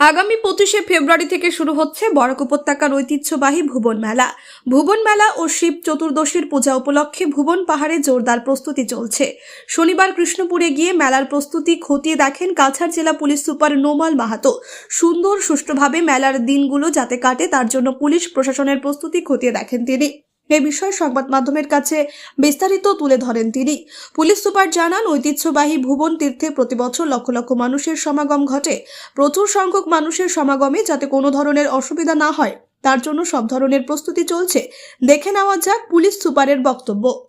আগামী পঁচিশে ফেব্রুয়ারি থেকে শুরু হচ্ছে বরাক উপত্যকার ঐতিহ্যবাহী ভুবন মেলা। ভুবন মেলা ও শিব চতুর্দশীর পূজা উপলক্ষে ভুবন পাহাড়ে জোরদার প্রস্তুতি চলছে। শনিবার কৃষ্ণপুরে গিয়ে মেলার প্রস্তুতি খতিয়ে দেখেন কাছাড় জেলা পুলিশ সুপার নোমাল মাহাতো। সুন্দর সুষ্ঠুভাবে মেলার দিনগুলো যাতে কাটে তার জন্য পুলিশ প্রশাসনের প্রস্তুতি খতিয়ে দেখেন তিনি। এ বিষয়ে সংবাদ মাধ্যমের কাছে বিস্তারিত তুলে ধরেন তিনি। পুলিশ সুপার জানান ঐতিহ্যবাহী ভুবন তীর্থে প্রতি বছর লক্ষ লক্ষ মানুষের সমাগম ঘটে। প্রচুর সংখ্যক মানুষের সমাগমে যাতে কোনো ধরনের অসুবিধা না হয় তার জন্য সব ধরনের প্রস্তুতি চলছে। দেখে নেওয়া যাক পুলিশ সুপারের বক্তব্য।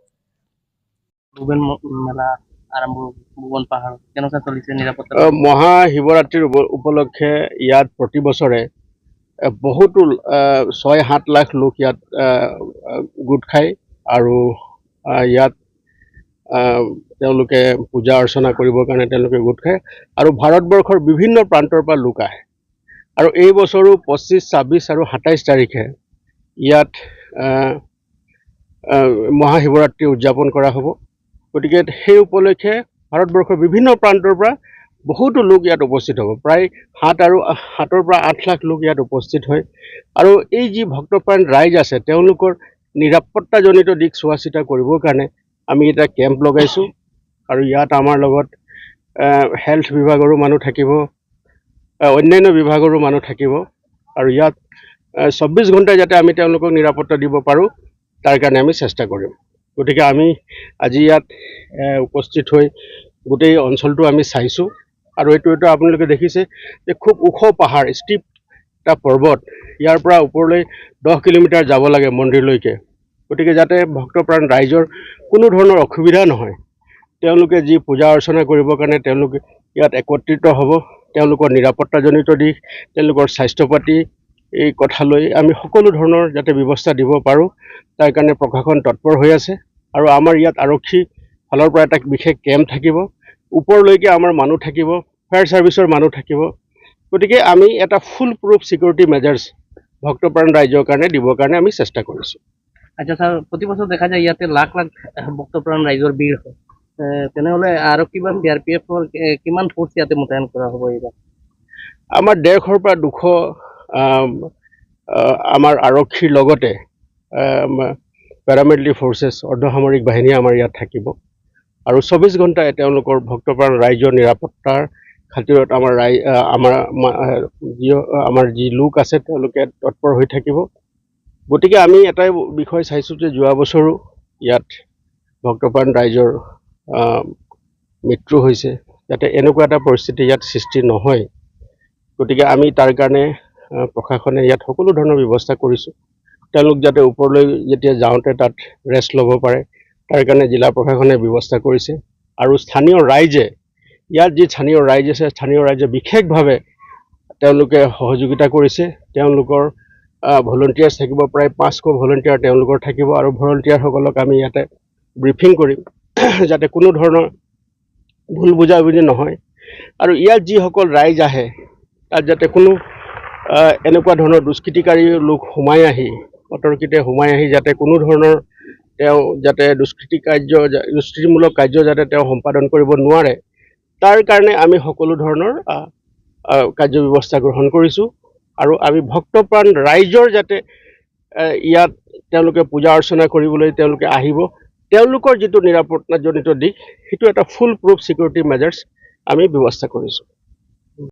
ভুবন ম- মেলা আৰম্ভ ভুবন চলিছে মহাশিৱৰাত্ৰিৰ উপলক্ষে ইয়াত প্ৰতি বছৰে আহ, বহুতো ছয় সাত লাখ লোক ইয়াত গোট খায় আৰু ইয়াত তেওঁলোকে পূজা অৰ্চনা কৰিবৰ কাৰণে তেওঁলোকে গোট খায় আৰু ভাৰতবৰ্ষৰ বিভিন্ন প্ৰান্তৰ পৰা লোক আহে। আৰু এই বছৰো পঁচিছ, ছাব্বিছ আৰু সাতাইছ তাৰিখে ইয়াত মহাশিৱৰাত্ৰি উদযাপন কৰা হ'ব। গতিকে সেই উপলক্ষে ভাৰতবৰ্ষৰ বিভিন্ন প্ৰান্তৰ পৰা বহুতো লোক ইয়াত উপস্থিত হ'ব। প্ৰায় সাত আৰু সাতৰ পৰা আঠ লাখ লোক ইয়াত উপস্থিত হয়। আৰু এই যি ভক্তপ্ৰাণ ৰাইজ আছে, তেওঁলোকৰ নিৰাপত্তাজনিত দিশ চোৱা চিতা কৰিবৰ কাৰণে আমি এটা কেম্প লগাইছোঁ। আৰু ইয়াত আমাৰ লগত হেল্থ বিভাগৰো মানুহ থাকিব অন্যান্য বিভাগৰো মানুহ থাকিব। আৰু ইয়াত চৌব্বিছ ঘণ্টাই যাতে আমি তেওঁলোকক নিৰাপত্তা দিব পাৰোঁ, তাৰ কাৰণে আমি চেষ্টা কৰিম। গতিকে আমি আজি ইয়াত উপস্থিত হৈ গোটেই অঞ্চলটো আমি চাইছোঁ। আৰু এইটো এইটো আপোনালোকে দেখিছে যে খুব ওখ পাহাৰ ষ্টিপ এটা পৰ্বত। ইয়াৰ পৰা ওপৰলৈ দহ কিলোমিটাৰ যাব লাগে মন্দিৰলৈকে। গতিকে যাতে ভক্তপ্ৰাণ ৰাইজৰ কোনো ধৰণৰ অসুবিধা নহয়। তেওঁলোকে যি পূজা অৰ্চনা কৰিবৰ কাৰণে তেওঁলোকে ইয়াত একত্ৰিত হ'ব। তেওঁলোকৰ নিৰাপত্তাজনিত দিশ, তেওঁলোকৰ স্বাস্থ্য পাতি এই কথা লৈ আমি সকলো ধৰণৰ যাতে ব্যৱস্থা দিব পাৰোঁ, তাৰ কাৰণে প্ৰশাসন তৎপৰ হৈ আছে। আৰু আমাৰ ইয়াত আৰক্ষী ফালৰ পৰা এটা বিশেষ কেম্প থাকিব। ওপৰলৈকে আমাৰ মানুহ থাকিব। ফায়াৰ ছাৰ্ভিচৰ মানুহ থাকিব। গতিকে আমি এটা ফুল প্ৰুফ ছিকিউৰিটি মেজাৰ্ছ ভক্তপ্ৰাণ ৰাইজৰ কাৰণে দিবৰ কাৰণে আমি চেষ্টা কৰিছোঁ। আচ্ছা ছাৰ প্ৰতি বছৰ দেখা যায় ইয়াতে লাখ লাখ ভক্তপ্ৰাণ ৰাইজৰ ভিৰ হয়। তেনেহ'লে আৰক্ষী বা চি আৰ পি এফৰ কিমান ফ'ৰ্চ ইয়াতে মোতায়েন কৰা হ'ব এইবাৰ? আমাৰ ডেৰশৰ পৰা দুশ আমাৰ আৰক্ষীৰ লগতে পেৰামিলিটাৰী ফ'ৰ্চেছ অৰ্ধসামৰিক বাহিনী আমাৰ ইয়াত থাকিব। আৰু চৌবিছ ঘণ্টাই তেওঁলোকৰ ভক্তপ্ৰাণ ৰাইজৰ নিৰাপত্তাৰ খাতিৰত আমাৰ ৰাই আমাৰ যি আমাৰ যি লোক আছে, তেওঁলোকে তৎপৰ হৈ থাকিব। গতিকে আমি এটাই বিষয় চাইছোঁ যে যোৱা বছৰো ইয়াত ভক্তপ্ৰাণ ৰাইজৰ মৃত্যু হৈছে, যাতে এনেকুৱা এটা পৰিস্থিতি ইয়াত সৃষ্টি নহয়। গতিকে আমি তাৰ কাৰণে প্ৰশাসনে ইয়াত সকলো ধৰণৰ ব্যৱস্থা কৰিছোঁ। তেওঁলোক যাতে ওপৰলৈ যেতিয়া যাওঁতে তাত ৰেষ্ট ল'ব পাৰে, তাৰ কাৰণে জিলা প্ৰশাসনে ব্যৱস্থা কৰিছে। আৰু স্থানীয় ৰাইজে ইয়াত যি স্থানীয় ৰাইজ আছে, স্থানীয় ৰাইজে বিশেষভাৱে তেওঁলোকে সহযোগিতা কৰিছে। তেওঁলোকৰ ভলণ্টিয়াৰ্ছ থাকিব, প্ৰায় পাঁচশো ভলণ্টিয়াৰ তেওঁলোকৰ থাকিব আৰু ভলণ্টিয়াৰসকলক আমি ইয়াতে ব্ৰিফিং কৰিম, যাতে কোনো ধৰণৰ ভুল বুজাবুজি নহয়। আৰু ইয়াত যিসকল ৰাইজ আহে, তাত যাতে কোনো এনেকুৱা ধৰণৰ দুষ্কৃতিকাৰী লোক সোমাই আহি, অতৰ্কিতে সোমাই আহি যাতে কোনো ধৰণৰ তেওঁ যাতে দুষ্কৃতি কাৰ্য, দুষ্কৃতিমূলক কাৰ্য যাতে তেওঁ সম্পাদন কৰিব নোৱাৰে তাৰ কাৰণে আমি সকলো ধৰণৰ আহ, আহ, কাৰ্য ব্যৱস্থা গ্ৰহণ কৰিছোঁ। আৰু আমি ভক্তপ্ৰাণ ৰাইজৰ যাতে ইয়াত তেওঁলোকে পূজা অৰ্চনা কৰিবলৈ তেওঁলোকে আহিব তেওঁলোকৰ যিটো নিৰাপত্তাজনিত দিশ সেইটো এটা ফুল প্ৰুফ ছিকিউৰিটি মেজাৰ্ছ আমি ব্যৱস্থা কৰিছোঁ।